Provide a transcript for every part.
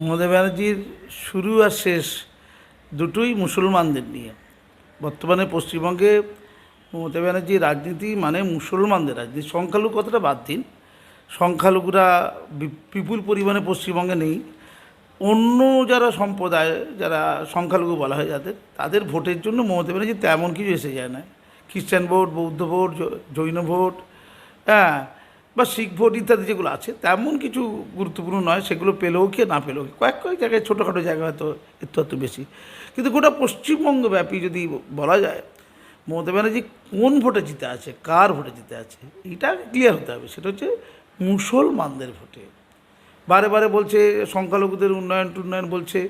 মমতা ব্যানার্জির শুরু আর শেষ দুটোই মুসলমানদের নিয়ে। বর্তমানে পশ্চিমবঙ্গে মমতা ব্যানার্জির রাজনীতি মানে মুসলমানদের রাজনীতি। সংখ্যালঘু কথাটা বাদ দিন। সংখ্যালঘুরা বিপুল পরিমাণে পশ্চিমবঙ্গে নেই। অন্য যারা সম্প্রদায়, যারা সংখ্যালঘু বলা হয় যাদের, তাদের ভোটের জন্য মমতা ব্যানার্জি তেমন কিছু এসে যায় না। খ্রিস্টান ভোট, বৌদ্ধ ভোট জৈন ভোট হ্যাঁ বা শিখ ভোট ইত্যাদি যেগুলো আছে, তেমন কিছু গুরুত্বপূর্ণ নয়, সেগুলো পেলেও কি না পেলেও কি। কয়েক কয়েক জায়গায়, ছোটোখাটো জায়গা হয়তো একটু একটু বেশি। কিন্তু গোটা পশ্চিমবঙ্গব্যাপী যদি বলা যায়, মমতা ব্যানার্জি কোন ভোটে জিতে আছে, কার ভোটে জিতে আছে, এটা ক্লিয়ার হতে হবে। সেটা হচ্ছে মুসলমানদের ভোটে। বারে বারে বলছে, সংখ্যালঘুদের উন্নয়ন টুন্নয়ন বলছে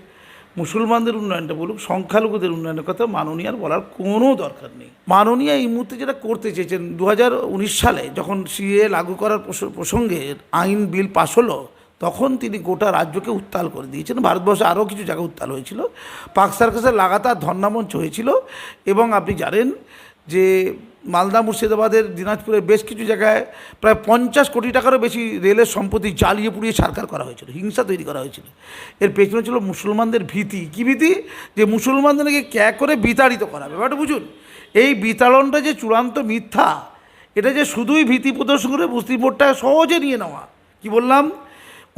মুসলমানদের উন্নয়নটা বলুক, সংখ্যালঘুদের উন্নয়নের কথা মাননীয় আর বলার কোনো দরকার নেই। মাননীয় এই মুহূর্তে যেটা করতে চেয়েছেন দু হাজার উনিশ সালে যখন সিএ লাগু করার প্রস- প্রসঙ্গে আইন বিল পাশ হলো, তখন তিনি গোটা রাজ্যকে উত্তাল করে দিয়েছেন। ভারতবর্ষে আরও কিছু জায়গা উত্তাল হয়েছিল। পাক সার্কাসের লাগাতার ধর্নামঞ্চ হয়েছিল এবং আপনি জানেন যে মালদা মুর্শিদাবাদের দিনাজপুরের বেশ কিছু জায়গায় প্রায় পঞ্চাশ কোটি টাকারও বেশি রেলের সম্পত্তি জ্বালিয়ে পুড়িয়ে সরকার করা হয়েছিল, হিংসা তৈরি করা হয়েছিল। এর পেছনে ছিল মুসলমানদের ভীতি। কী ভীতি? যে মুসলমানদেরকে ক্যাক করে বিতাড়িত করা ব্যাপারটা বুঝুন, এই বিতাড়নটা যে চূড়ান্ত মিথ্যা, এটা যে শুধুই ভীতি প্রদর্শন করে মুসলিম ভোটটা সহজে নিয়ে নেওয়া। কি বললাম?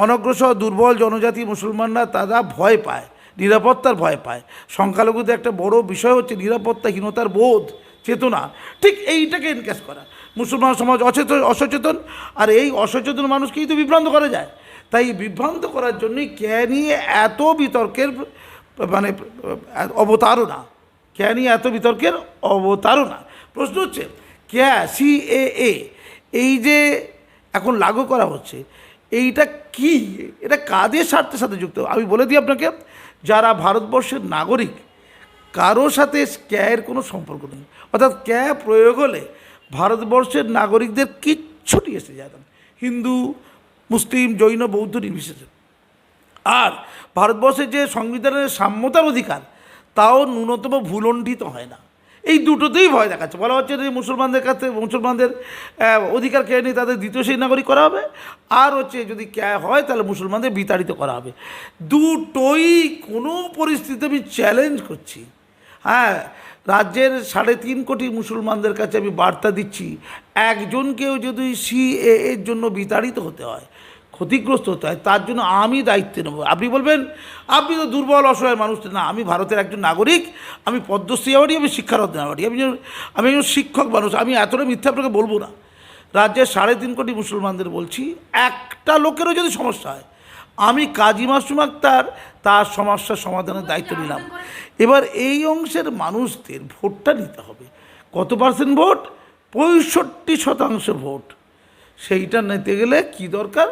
অনগ্রসর, দুর্বল জনজাতি মুসলমানরা তারা ভয় পায়, নিরাপত্তার ভয় পায়। সংখ্যালঘুদের একটা বড় বিষয় হচ্ছে নিরাপত্তাহীনতার বোধ। চেতনা। ঠিক এইটাকে এনক্যাশ করা। মুসলমান সমাজ অচেতন, অসচেতন। আর এই অসচেতন মানুষকেই তো বিভ্রান্ত করা যায়। তাই বিভ্রান্ত করার জন্যই কে নিয়ে এত বিতর্কের মানে অবতারণা কে নিয়ে এত বিতর্কের অবতারণা প্রশ্ন হচ্ছে, কে, সি এ, এই যে এখন লাগু করা হচ্ছে, এইটা কি? এটা কাদের স্বার্থের সাথে যুক্ত? আমি বলে দিই আপনাকে, যারা ভারতবর্ষের নাগরিক কারোর সাথে ক্যায়ের কোনো সম্পর্ক নেই। অর্থাৎ ক্যা প্রয়োগ হলে ভারতবর্ষের নাগরিকদের কিচ্ছুটি এসে যায় না। হিন্দু, মুসলিম, জৈন, বৌদ্ধ নির্বিশেষে। আর ভারতবর্ষের যে সংবিধানের সাম্যতার অধিকার, তাও ন্যূনতম ভুলণ্ঠিত হয় না। এই দুটোতেই ভয় দেখাচ্ছে। বলা হচ্ছে যে মুসলমানদের কাছে মুসলমানদের অধিকার কেড়ে নিয়ে তাদের দ্বিতীয় সেই নাগরিক করা হবে। আর হচ্ছে যদি ক্যা হয়, তাহলে মুসলমানদের বিতাড়িত করা হবে। দুটোই কোনো পরিস্থিতিতে আমি চ্যালেঞ্জ করছি। হ্যাঁ রাজ্যের সাড়ে তিন কোটি মুসলমানদের কাছে আমি বার্তা দিচ্ছি, একজনকেও যদি সিএ এর জন্য বিতাড়িত হতে হয়, ক্ষতিগ্রস্ত হতে হয়, তার জন্য আমি দায়িত্ব নেব। আপনি বলবেন, আপনি তো দুর্বল, অসহায় মানুষ, না, আমি ভারতের একজন নাগরিক, আমি পদ্মশ্রী অ্যাওয়ার্ডই, আমি শিক্ষারত্ন অ্যাওয়ার্ডই, আমি আমি একজন শিক্ষক মানুষ, আমি এতটা মিথ্যা আপনাকে বলব না। রাজ্যের সাড়ে তিন কোটি মুসলমানদের বলছি, একটা লোকেরও যদি সমস্যা হয় আমি কাজী মাসুম আক্তার, তার সমস্যার সমাধানের দায়িত্ব নিলাম। এবার এই অংশের মানুষদের ভোটটা নিতে হবে। কত পার্সেন্ট ভোট? পঁয়ষট্টি শতাংশ ভোট। সেইটা নিতে গেলে কি দরকার?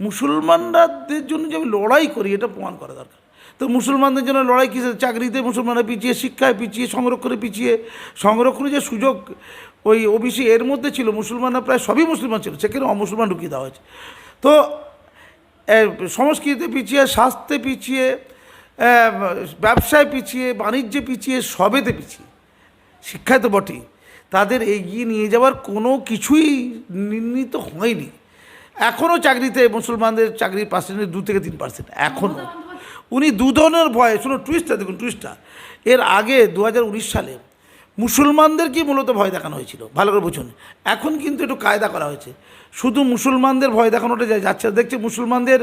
মুসলমানদের জন্য যে আমি লড়াই করি, এটা প্রমাণ করা দরকার। তো মুসলমানদের জন্য লড়াই কিসের? চাকরিতে মুসলমানরা পিছিয়ে, শিক্ষায় পিছিয়ে, সংরক্ষণে পিছিয়ে। সংরক্ষণে যে সুযোগ ওই ওবিসি এর মধ্যে ছিল, মুসলমানরা প্রায় সবই মুসলমান ছিল। সেখানে অমুসলমান ঢুকিয়ে দেওয়া হয়েছে। তো সংস্কৃতিতে পিছিয়ে, স্বাস্থ্যে পিছিয়ে ব্যবসায় পিছিয়ে, বাণিজ্যে পিছিয়ে, সবেতে পিছিয়ে শিক্ষায় তো বটেই। তাদের এগিয়ে নিয়ে যাওয়ার কোনো কিছুই নির্ণীত হয়নি। এখনও চাকরিতে মুসলমানদের চাকরির পার্সেন্টেজ দু থেকে তিন পার্সেন্ট এখনও উনি দু ধরনের ভয়ে শুনো টুইস্টটা দেখুন টুইস্টটা এর আগে দু হাজার উনিশ সালে মুসলমানদেরকেই মূলত ভয় দেখানো হয়েছিল? ভালো করে বুঝুন। এখন কিন্তু একটু কায়দা করা হয়েছে। শুধু মুসলমানদের ভয় দেখানোটা যাচ্ছে দেখছে মুসলমানদের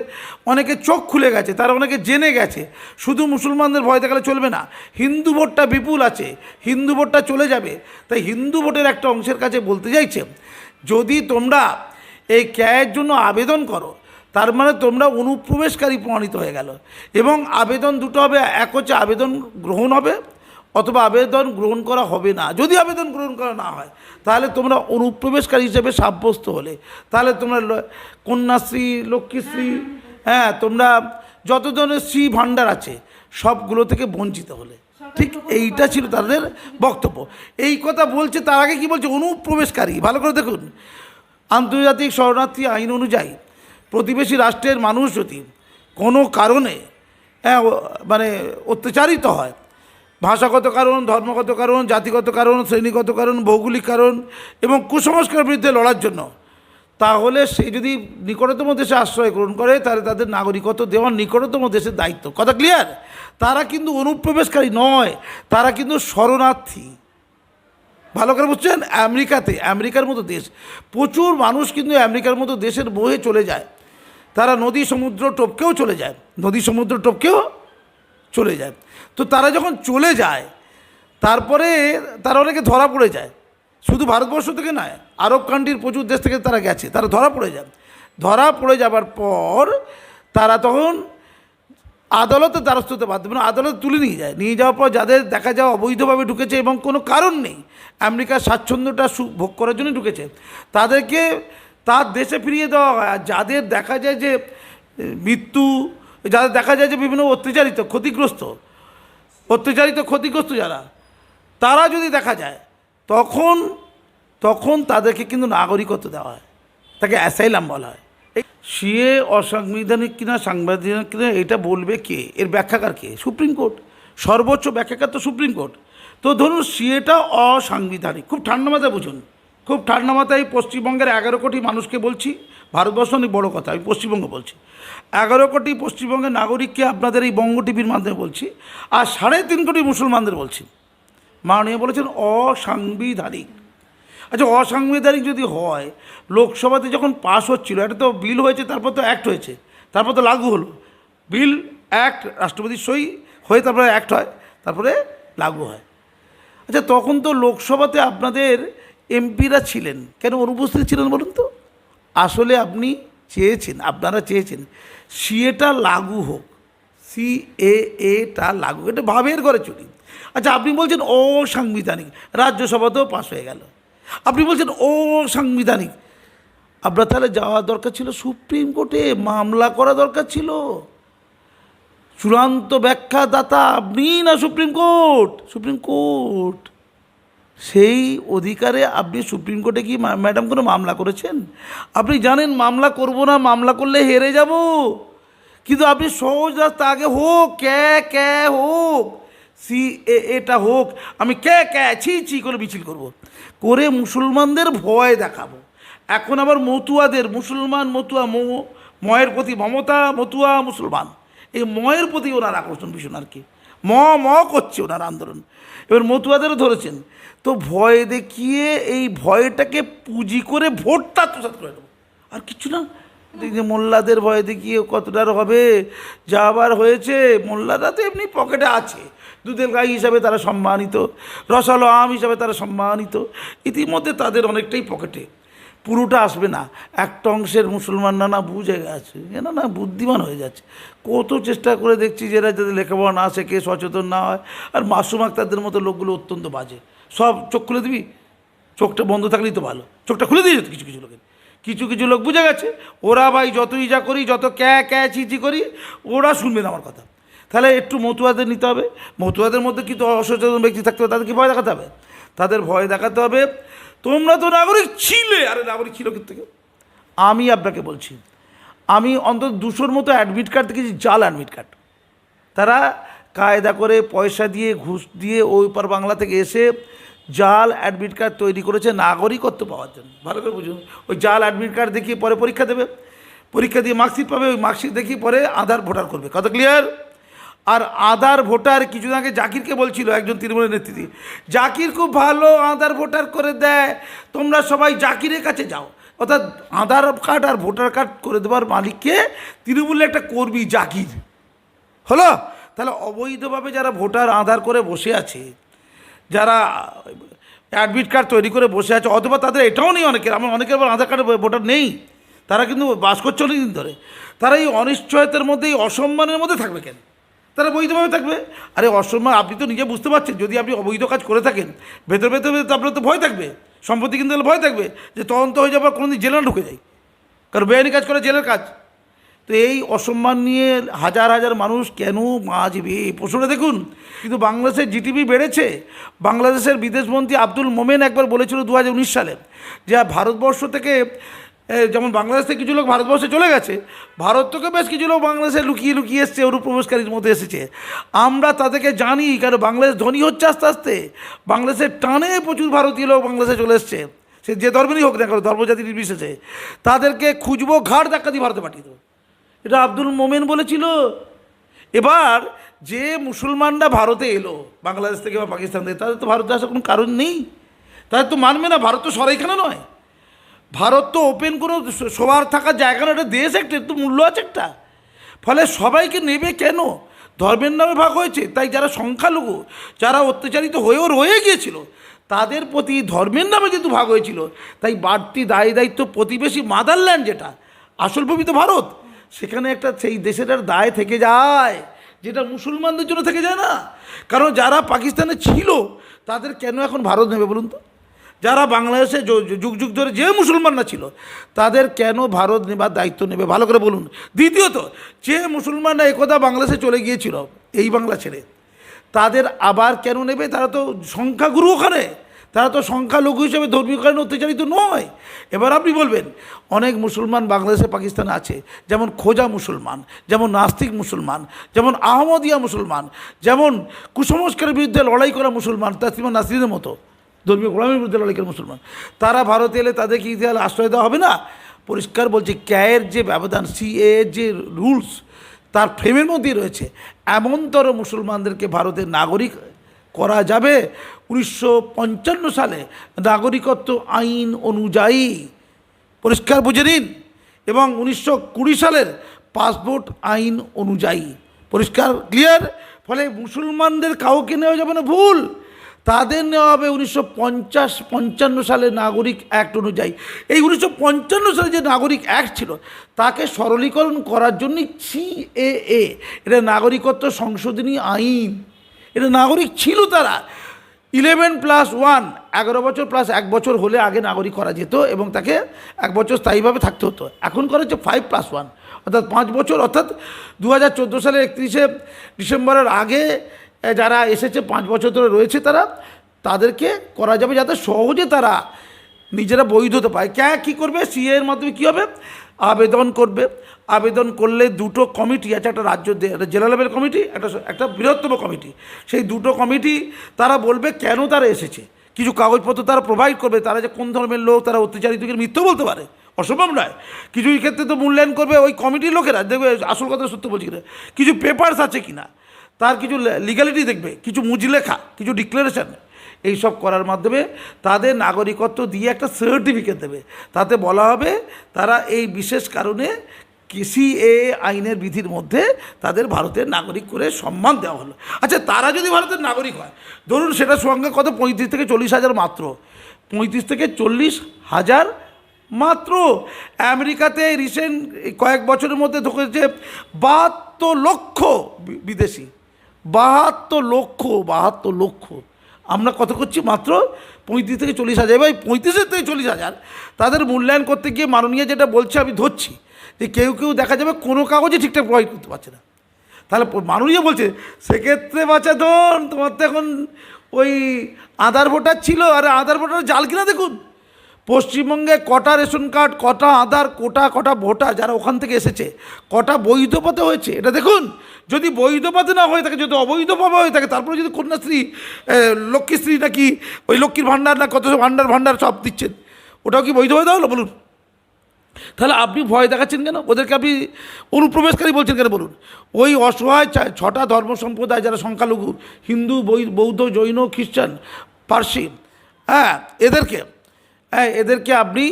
অনেকে চোখ খুলে গেছে, তারা অনেকে জেনে গেছে। শুধু মুসলমানদের ভয় দেখালে চলবে না। হিন্দু ভোটটা বিপুল আছে। হিন্দু ভোটটা চলে যাবে। তাই হিন্দু ভোটের একটা অংশের কাছে বলতে চাইছে, যদি তোমরা এই ক্যায়ের জন্য আবেদন করো, তার মানে তোমরা অনুপ্রবেশকারী প্রমাণিত হয়ে গেল। এবং আবেদন দুটো হবে, এক হচ্ছে আবেদন গ্রহণ হবে অথবা আবেদন গ্রহণ করা হবে না। যদি আবেদন গ্রহণ করা না হয় তাহলে তোমরা অনুপ্রবেশকারী হিসেবে সাব্যস্ত হলে। তাহলে তোমরা কন্যাশ্রী লক্ষ্মীশ্রী হ্যাঁ তোমরা যত ধরনের শ্রী ভাণ্ডার আছে সবগুলো থেকে বঞ্চিত হলে। ঠিক এইটা ছিল তাদের বক্তব্য। এই কথা বলছে তার আগে কি বলছে? অনুপ্রবেশকারী ভালো করে দেখুন। আন্তর্জাতিক শরণার্থী আইন অনুযায়ী প্রতিবেশী রাষ্ট্রের মানুষ যদি কোনো কারণে হ্যাঁ, মানে অত্যাচারিত হয় ভাষাগত কারণ, ধর্মগত কারণ, জাতিগত কারণ, শ্রেণীগত কারণ, ভৌগোলিক কারণ এবং কুসংস্কারের বিরুদ্ধে লড়ার জন্য। তাহলে সে যদি নিকটতম দেশে আশ্রয় গ্রহণ করে, তাহলে তাদের নাগরিকত্ব দেওয়ার নিকটতম দেশের দায়িত্ব। কথা ক্লিয়ার তারা কিন্তু অনুপ্রবেশকারী নয়, তারা কিন্তু শরণার্থী। ভালো করে বুঝছেন? আমেরিকাতে, আমেরিকার মতো দেশ। প্রচুর মানুষ কিন্তু আমেরিকার মতো দেশের বহে চলে যায়। তারা নদী, সমুদ্র, টপকেও চলে যায়। নদী, সমুদ্র, টপকেও চলে যায়। তো তারা যখন চলে যায়, তারপরে তারা অনেকে ধরা পড়ে যায়। শুধু ভারতবর্ষ থেকে নয়, আরব কান্ট্রির প্রচুর দেশ থেকে তারা গেছে, তারা ধরা পড়ে যায় ধরা পড়ে যাবার পর তারা তখন আদালতের দ্বারস্থ হতে বাধ্য মানে আদালত তুলে নিয়ে যায়। নিয়ে যাওয়ার পর যাদের দেখা যায় অবৈধভাবে ঢুকেছে এবং কোনো কারণ নেই, আমেরিকার স্বাচ্ছন্দ্যটা ভোগ করার জন্য ঢুকেছে, তাদেরকে তার দেশে ফিরিয়ে দেওয়া হয়। আর যাদের দেখা যায় যে মৃত্যু, যাদের দেখা যায় যে বিভিন্ন অত্যাচারিত, ক্ষতিগ্রস্ত অত্যাচারিত, ক্ষতিগ্রস্ত যারা, তারা যদি দেখা যায়, তখন তখন তাদেরকে কিন্তু নাগরিকত্ব দেওয়া হয়। তাকে অ্যাসাইলাম বলা হয়। সিএ অসাংবিধানিক কিনা, সাংবিধানিক কিনা, এটা বলবে কে? এর ব্যাখ্যাকার কে? Supreme court. সর্বোচ্চ ব্যাখ্যাকার তো সুপ্রিম কোর্ট। তো ধরুন সিএটা অসাংবিধানিক। খুব ঠান্ডা মাথায় বুঝুন। খুব ঠান্ডা মাথায় পশ্চিমবঙ্গের এগারো কোটি মানুষকে বলছি ভারতবর্ষ অনেক বড়ো কথা, আমি পশ্চিমবঙ্গ বলছি। এগারো কোটি পশ্চিমবঙ্গের নাগরিককে আপনাদের এই বঙ্গ টিভির মাধ্যমে বলছি, আর সাড়ে তিন কোটি মুসলমানদের বলছি। মাননীয় বলেছেন অসাংবিধানিক। আচ্ছা অসাংবিধানিক যদি হয়, লোকসভাতে যখন পাস হচ্ছিল এটা তো বিল হয়েছে, তারপর তো অ্যাক্ট হয়েছে, তারপর তো লাগু হলো। বিল অ্যাক্ট রাষ্ট্রপতির সই হয়ে তারপরে অ্যাক্ট হয়, তারপরে লাগু হয়। আচ্ছা তখন তো লোকসভাতে আপনাদের এমপিরা ছিলেন, কেন অনুপস্থিত ছিলেন বলুন তো? আসলে আপনি চেয়েছেন, আপনারা চেয়েছেন। সিএটা লাগু হোক সি এ এটা লাগু এটা ভাবের করে চুরি আচ্ছা আপনি বলছেন অসাংবিধানিক রাজ্যসভাতেও পাশ হয়ে গেল। আপনি বলছেন অসাংবিধানিক, আপনার তাহলে যাওয়া দরকার ছিল সুপ্রিম কোর্টে, মামলা করা দরকার ছিল। চূড়ান্ত ব্যাখ্যাদাতা আপনি না সুপ্রিম কোর্ট? Supreme court. সেই অধিকারে আপনি সুপ্রিম কোর্টে কি ম্যাডাম কোনো মামলা করেছেন? আপনি জানেন মামলা করব না, মামলা করলে হেরে যাব। কিন্তু আপনি সহজ রাস্তা, আগে হোক ক্যা ক্যা হোক সি এটা হোক, আমি ক্যা ক্যা ছি ছি করে মিছিল করব। করে মুসলমানদের ভয় দেখাবো। এখন আবার মতুয়াদের, মুসলমান মতুয়া মো, ময়ের প্রতি মমতা, মতুয়া মুসলমান। এই ময়ের প্রতি ওনার আকর্ষণ ভীষণ আর কি। ম ম করছে ওনার আন্দোলন। এবার মতুয়াদেরও ধরেছেন। তো ভয় দেখিয়ে এই ভয়টাকে পুঁজি করে ভোটটা আত্মসাৎ করে দেবো। আর কিছু না। যে মোল্লাদের ভয় দেখিয়ে কতটার হবে, যা আবার হয়েছে, মোল্লারা তো এমনি পকেটে আছে। দুধের গাই হিসাবে তারা সম্মানিত, রসালো আম হিসাবে তারা সম্মানিত। ইতিমধ্যে তাদের অনেকটাই পকেটে। পুরোটা আসবে না। একটা অংশের মুসলমানরা না বুঝে গেছে এরা না বুদ্ধিমান হয়ে যাচ্ছে। কত চেষ্টা করে দেখছি যে এরা যাতে লেখাপড়া না শেখে, সচেতন না হয়, আর মাসুম আক্তারদের মতো লোকগুলো অত্যন্ত বাজে। সব চোখ খুলে দিবি? চোখটা বন্ধ থাকলেই তো ভালো। চোখটা খুলে দিয়ে কিছু কিছু লোকের। কিছু কিছু লোক বুঝে গেছে, ওরা ভাই যতই যা করি, যত ক্যা ক্যা চিচি করি, ওরা শুনবে না আমার কথা। তাহলে একটু মতুয়াদের নিতে হবে। মতুয়াদের মধ্যে কিন্তু অসচেতন ব্যক্তি থাকতে হবে, তাদেরকে ভয় দেখাতে হবে। তাদের ভয় দেখাতে হবে তোমরা তো নাগরিক ছিলে। আরে, নাগরিক ছিল কিন্তু থেকে? আমি আপনাকে বলছি, আমি অন্তত দুশোর মতো অ্যাডমিট কার্ড দেখেছি, জাল অ্যাডমিট কার্ড তারা কায়দা করে পয়সা দিয়ে, ঘুষ দিয়ে ওই পার বাংলা থেকে এসে জাল অ্যাডমিট কার্ড তৈরি করেছে নাগরিকত্ব পাওয়ার জন্য। ভালো করে বুঝুন, ওই জাল অ্যাডমিট কার্ড দেখিয়ে পরে পরীক্ষা দেবে। পরীক্ষা দিয়ে মার্কশিট পাবে, ওই মার্কশিট দেখিয়ে পরে আধার ভোটার করবে। কত ক্লিয়ার আর আধার ভোটার কিছুদিন আগে জাকিরকে বলছিল, একজন তৃণমূলের নেতৃত্বে, জাকির খুব ভালো আধার ভোটার করে দেয়, তোমরা সবাই জাকিরের কাছে যাও। অর্থাৎ আধার কার্ড আর ভোটার কার্ড করে দেওয়ার মালিককে তৃণমূলের একটা কর্মী জাকির। হলো? তাহলে অবৈধভাবে যারা ভোটার আধার করে বসে আছে, যারা অ্যাডমিট কার্ড তৈরি করে বসে আছে, অথবা তাদের এটাও নেই অনেকের, আমার অনেকের আধার কার্ডে ভোটার নেই, তারা কিন্তু বাস করছে অনেক দিন ধরে, তারা এই অনিশ্চয়তার মধ্যে, এই অসম্মানের মধ্যে থাকবে কেন? তারা বৈধভাবে থাকবে। আরে অসম্মান আপনি তো নিজে বুঝতে পারছেন, যদি আপনি অবৈধ কাজ করে থাকেন, ভেতর ভেতর ভেতর আপনার তো ভয় থাকবে। সম্পত্তি কিন্তু ভয় থাকবে যে তদন্ত হয়ে যাবার কোনো দিন জেলে ঢুকে যায়। কারণ বেআইনি কাজ করে জেলের কাজ। তো এই অসম্মান নিয়ে হাজার হাজার মানুষ কেন বাঁচবে প্রশ্নটা দেখুন। কিন্তু বাংলাদেশের জিটিপি বেড়েছে। বাংলাদেশের বিদেশমন্ত্রী আব্দুল মোমেন একবার বলেছিল দু হাজার উনিশ সালে যে ভারতবর্ষ থেকে যেমন বাংলাদেশ থেকে কিছু লোক ভারতবর্ষে চলে গেছে, ভারত থেকে বেশ কিছু লোক বাংলাদেশে লুকিয়ে লুকিয়ে এসছে অনুপ্রবেশকারীর মধ্যে এসেছে। আমরা তাদেরকে জানি কারণ বাংলাদেশ ধনী হচ্ছে আস্তে আস্তে। বাংলাদেশের টানে প্রচুর ভারতীয় লোক বাংলাদেশে চলে এসছে। সে যে ধর্মেরই হোক না কেন ধর্মজাতি নির্বিশেষে। তাদেরকে খুঁজবো ঘাট ধাক্কা দিয়ে ভারতে পাঠিয়ে দেবো। এটা আব্দুল মোমেন বলেছিল। এবার যে মুসলমানরা ভারতে এলো, বাংলাদেশ থেকে বা পাকিস্তান থেকে, তাদের তো ভারতে আসার কোনো কারণ নেই। তাদের তো মানবে না, ভারত তো সরাইখানে নয়। ভারত তো ওপেন কোনো সবার থাকার জায়গা না একটা দেশ একটা একটু মূল্য আছে একটা। ফলে সবাইকে নেবে কেন? ধর্মের নামে ভাগ হয়েছে, তাই যারা সংখ্যালঘু, যারা অত্যাচারিত হয়েও রয়ে গিয়েছিল, তাদের প্রতি ধর্মের নামে যেহেতু ভাগ হয়েছিল, তাই বাড়তি দায়ী দায়িত্ব প্রতিবেশী মাদারল্যান্ড যেটা, আসল ভূমি তো ভারত, সেখানে একটা সেই দেশের দায় থেকে যায়, যেটা মুসলমানদের জন্য থেকে যায় না। কারণ যারা পাকিস্তানে ছিল, তাদের কেন এখন ভারত নেবে বলুন তো? যারা বাংলাদেশে যুগ যুগ ধরে যে মুসলমানরা ছিল, তাদের কেন ভারত নেবার দায়িত্ব নেবে? ভালো করে বলুন। দ্বিতীয়ত, যে মুসলমানরা একদা বাংলাদেশে চলে গিয়েছিল, এই বাংলা ছেড়ে, তাদের আবার কেন নেবে? তারা তো সংখ্যাগুরু ওখানে। তারা তো সংখ্যালঘু হিসেবে ধর্মীয় কারণে অত্যাচারিত নয়। এবার আপনি বলবেন, অনেক মুসলমান বাংলাদেশে পাকিস্তানে আছে, যেমন খোজা মুসলমান, যেমন নাস্তিক মুসলমান, যেমন আহমদিয়া মুসলমান, যেমন কুসংস্কারের বিরুদ্ধে লড়াই করা মুসলমান তাসলিমা নাসরিনের মতো। ধর্মীয় গোলামের বিরুদ্ধে লড়াই করা মুসলমান। তারা ভারতে এলে তাদেরকে ইতিহাস আশ্রয় দেওয়া হবে না? পরিষ্কার বলছে, ক্যায়ের যে ব্যবধান সিএ যে রুলস, তার ফ্রেমের মধ্যেই রয়েছে। এমনতর মুসলমানদেরকে ভারতের নাগরিক করা যাবে? উনিশশো পঞ্চান্ন সালে নাগরিকত্ব আইন অনুযায়ী পরিষ্কার বুঝে নিন এবং উনিশশো কুড়ি সালের পাসপোর্ট আইন অনুযায়ী। পরিষ্কার, ক্লিয়ার? ফলে মুসলমানদের কাউকে নেওয়া যাবে না, ভুল! তাদের নেওয়া হবে উনিশশো পঞ্চাশ, পঞ্চান্ন সালের নাগরিক অ্যাক্ট অনুযায়ী। এই উনিশশো পঞ্চান্ন সালে যে নাগরিক অ্যাক্ট ছিল, তাকে সরলীকরণ করার জন্যই সিএএ এটা নাগরিকত্ব সংশোধনী আইন। এটা নাগরিক ছিল তারা। ইলেভেন প্লাস ওয়ান, এগারো বছর প্লাস এক বছর হলে আগে নাগরিক করা যেত এবং তাকে এক বছর স্থায়ীভাবে থাকতে হতো। এখন করা হচ্ছে ফাইভ প্লাস ওয়ান অর্থাৎ পাঁচ বছর, অর্থাৎ দু হাজার চোদ্দ সালের একত্রিশে ডিসেম্বরের আগে যারা এসেছে, পাঁচ বছর ধরে রয়েছে তারা, তাদেরকে করা যাবে যাতে সহজে তারা নিজেরা বৈধতা পায় ক্যা কী করবে? সিএ এর মাধ্যমে কী হবে? আবেদন করবে। আবেদন করলে দুটো কমিটি আছে, একটা রাজ্য একটা জেলা লেভেল কমিটি, একটা একটা বৃহত্তম কমিটি। সেই দুটো কমিটি তারা বলবে কেন তারা এসেছে? কিছু কাগজপত্র তারা প্রোভাইড করবে, তারা যে কোন ধর্মের লোক, তারা অত্যাচারিত মিথ্যে বলতে পারে। অসম্ভব নয়। কিছু ক্ষেত্রে তো মূল্যায়ন করবে ওই কমিটির লোকেরা। দেখবে আসল কথা সত্য বলছি কিছু পেপার্স আছে কিনা? তার কিছু লিগ্যালিটি দেখবে, কিছু মুজলেখা কিছু ডিক্লারেশন এইসব করার মাধ্যমে তাদের নাগরিকত্ব দিয়ে একটা সার্টিফিকেট দেবে। তাতে বলা হবে তারা এই বিশেষ কারণে কৃষি এ আইনের বিধির মধ্যে তাদের ভারতের নাগরিক করে সম্মান দেওয়া হলো। আচ্ছা তারা যদি ভারতের নাগরিক হয়, ধরুন সেটার সঙ্গে কত? পঁয়ত্রিশ থেকে চল্লিশ হাজার মাত্র। পঁয়ত্রিশ থেকে চল্লিশ হাজার মাত্র। আমেরিকাতে রিসেন্ট কয়েক বছরের মধ্যে ঢুকেছে বাহাত্তর লক্ষ বিদেশি। বাহাত্তর লক্ষ বাহাত্তর লক্ষ। আমরা কত করছি মাত্র? পঁয়ত্রিশ থেকে চল্লিশ হাজার। এবার পঁয়ত্রিশের থেকে চল্লিশ হাজার, তাদের মূল্যায়ন করতে গিয়ে মাননীয় যেটা বলছে, আমি ধরছি যে কেউ কেউ দেখা যাবে কোনো কাগজে ঠিকঠাক প্রোভাইড করতে পারছে না। তাহলে মাননীয় বলছে, সেক্ষেত্রে বাচ্চা ধন, তোমার তো এখন ওই আধার ভোটার ছিল, আর আধার ভোটার জাল কিনা দেখুন। পশ্চিমবঙ্গে কটা রেশন কার্ড, কটা আধার, কোটা, কটা ভোটার যারা ওখান থেকে এসেছে, কটা বৈধ পথে হয়েছে, এটা দেখুন। যদি বৈধ পথে না হয়ে থাকে, যদি অবৈধ পাবে হয়ে থাকে, তারপরে যদি কন্যাশ্রী লক্ষ্মীশ্রী নাকি ওই লক্ষ্মীর ভাণ্ডার না, কত ভাণ্ডার ভাণ্ডার সব দিচ্ছেন, ওটাও কি বৈধ হয়ে হলো বলুন? তাহলে আপনি ভয় দেখাচ্ছেন কেন? ওদেরকে আপনি অনুপ্রবেশকারী বলছেন কেন বলুন? ওই অসহায় ছটা ধর্ম সম্প্রদায় যারা সংখ্যালঘু, হিন্দু বৌদ্ধ, জৈন, খ্রিস্টান, পার্সি হ্যাঁ এদেরকে হ্যাঁ এদেরকে আপনি,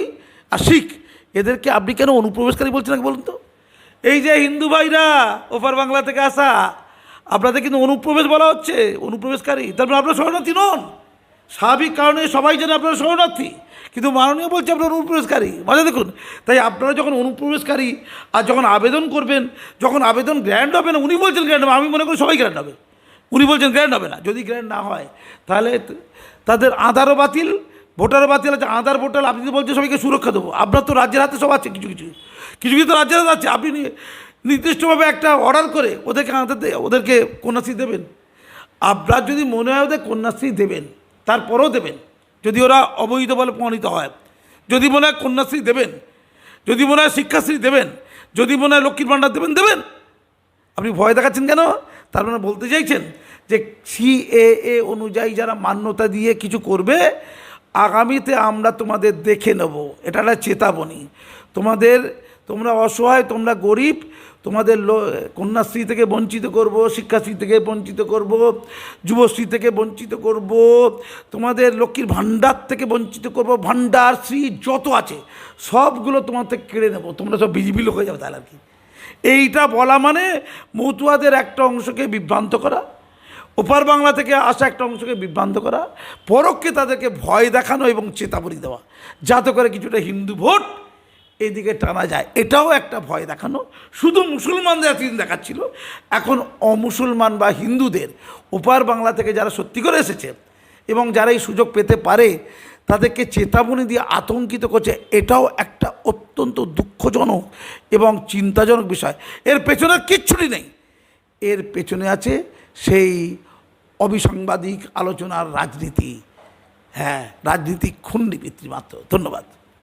আর শিখ, এদেরকে আপনি কেন অনুপ্রবেশকারী বলছেন বলুন তো? এই যে হিন্দু ভাইরা ওপার বাংলা থেকে আসা, আপনাদের কিন্তু অনুপ্রবেশ বলা হচ্ছে, অনুপ্রবেশকারী। তারপরে আপনারা শরণার্থী নন। স্বাভাবিক কারণে সবাই জানে আপনারা শরণার্থী, কিন্তু মাননীয় বলছে আপনারা অনুপ্রবেশকারী। মজা দেখুন, তাই আপনারা যখন অনুপ্রবেশকারী আর যখন আবেদন করবেন, যখন আবেদন গ্র্যান্ড হবে না, উনি বলছেন গ্র্যান্ড হবে, আমি মনে করি সবাই গ্র্যান্ড হবে। উনি বলছেন গ্র্যান্ড হবে না। যদি গ্র্যান্ড না হয়, তাহলে তাদের আধারও বাতিল ভোটারও বাতিল আছে, আধার ভোটার, আপনি বলছেন সবাইকে সুরক্ষা দেবো। আপনার তো রাজ্যের হাতে সব আছে, কিছু কিছু। কিছু কিছু তো রাজ্যের হাতে আছে। আপনি নির্দিষ্টভাবে একটা অর্ডার করে ওদেরকে আধাতে ওদেরকে কন্যাশ্রী দেবেন। আপনার যদি মনে হয় ওদের কন্যাশ্রী দেবেন, তারপরেও দেবেন। যদি ওরা অবৈধ বলে প্রমাণিত হয়। যদি মনে হয় কন্যাশ্রী দেবেন, যদি মনে হয় শিক্ষাশ্রী দেবেন, যদি মনে হয় লক্ষ্মীর ভাণ্ডার দেবেন দেবেন। আপনি ভয় দেখাচ্ছেন কেন? তার মানে বলতে চাইছেন যে সিএএ অনুযায়ী যারা মান্যতা দিয়ে কিছু করবে আগামীতে আমরা তোমাদের দেখে নেব। এটা একটা চেতাবনী। তোমাদের, তোমরা অসহায়, তোমরা গরিব, তোমাদের কন্যাশ্রী থেকে বঞ্চিত করব, শিক্ষাশ্রী থেকে বঞ্চিত করব, যুবশ্রী থেকে বঞ্চিত করব, তোমাদের লক্ষ্মীর ভাণ্ডার থেকে বঞ্চিত করব, ভাণ্ডার, শ্রী যত আছে, সবগুলো তোমার থেকে কেড়ে নেব। তোমরা সব বিজিবি লোক হয়ে যাবে তাহলে আর কি। এইটা বলা মানে মতুয়াদের একটা অংশকে বিভ্রান্ত করা ওপার বাংলা থেকে আসা একটা অংশকে বিভ্রান্ত করা, পরোক্ষে তাদেরকে ভয় দেখানো এবং চেতাবনী দেওয়া, যাতে করে কিছুটা হিন্দু ভোট এদিকে টানা যায়। এটাও একটা ভয় দেখানো। শুধু মুসলমানদের এতদিন দেখাচ্ছিল, এখন অমুসলমান বা হিন্দুদের ওপার বাংলা থেকে যারা সত্যি করে এসেছে এবং যারা এই সুযোগ পেতে পারে, তাদেরকে চেতাবনী দিয়ে আতঙ্কিত করছে, এটাও একটা অত্যন্ত দুঃখজনক এবং চিন্তাজনক বিষয়। এর পেছনে কিচ্ছুটি নেই। এর পেছনে আছে সেই অবিসাংবাদিক আলোচনার রাজনীতি। হ্যাঁ রাজনীতি খুন্ডি পিতৃমাত্র ধন্যবাদ।